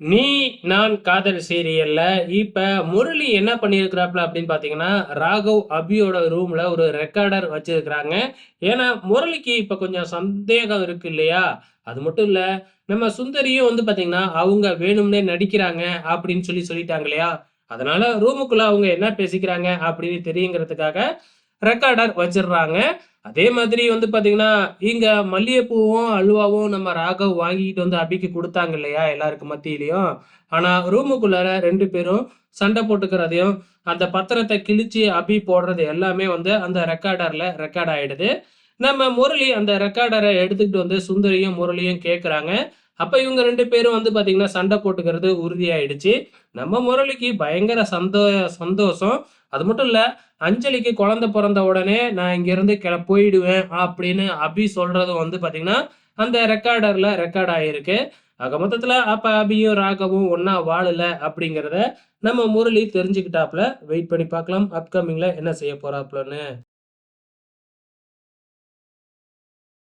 நீ நான் காதல் சீரியல்ல இப்ப முரளி என்ன பண்ணியிருக்கிறாப்ல அப்படின்னு பாத்தீங்கன்னா ராகவ் அபியோட ரூம்ல ஒரு ரெக்கார்டர் வச்சிருக்கிறாங்க. ஏன்னா முரளிக்கு இப்ப கொஞ்சம் சந்தேகம் இருக்கு இல்லையா? அது மட்டும் இல்ல நம்ம சுந்தரியும் வந்து பாத்தீங்கன்னா அவங்க வேணும்னே நடிக்கிறாங்க அப்படின்னு சொல்லி சொல்லிட்டாங்க இல்லையா? அதனால ரூமுக்குள்ள அவங்க என்ன பேசிக்கிறாங்க அப்படின்னு தெரியுங்கிறதுக்காக ரெக்கார்டர் வச்சிடுறாங்க. அதே மாதிரி வந்து பார்த்தீங்கன்னா இங்க மல்லிகைப்பூவும் அல்வாவும் நம்ம ராகவ் வாங்கிட்டு வந்து அபிக்கு கொடுத்தாங்க இல்லையா எல்லாருக்கும் மத்தியிலையும். ஆனா ரூமுக்குள்ளார ரெண்டு பேரும் சண்டை போட்டுக்கிறதையும் அந்த பத்திரத்தை கிழிச்சு அபி போடுறது எல்லாமே வந்து அந்த ரெக்கார்டர்ல ரெக்கார்ட் ஆயிடுது. நம்ம முரளி அந்த ரெக்கார்டரை எடுத்துக்கிட்டு வந்து சுந்தரியும் முரளியும் கேட்குறாங்க அப்போ இவங்க ரெண்டு பேரும் வந்து பார்த்தீங்கன்னா சண்டை போட்டுக்கிறது உறுதியாயிடுச்சு. நம்ம முரளிக்கு பயங்கர சந்தோ சந்தோஷம். அது மட்டும் இல்லை அஞ்சலிக்கு குழந்தை பிறந்த உடனே நான் இங்கேருந்து கிள போயிடுவேன் அப்படின்னு அபி சொல்கிறதும் வந்து பார்த்தீங்கன்னா அந்த ரெக்கார்டரில் ரெக்கார்ட் ஆகியிருக்கு ஆக மொத்தத்தில் அப்போ அபியும் ராகவும் ஒன்றா வாழலை அப்படிங்கிறத நம்ம முரளி தெரிஞ்சுக்கிட்டாப்புல வெயிட் பண்ணி பார்க்கலாம். அப்கமிங்கில் என்ன செய்ய போகிறாப்புலன்னு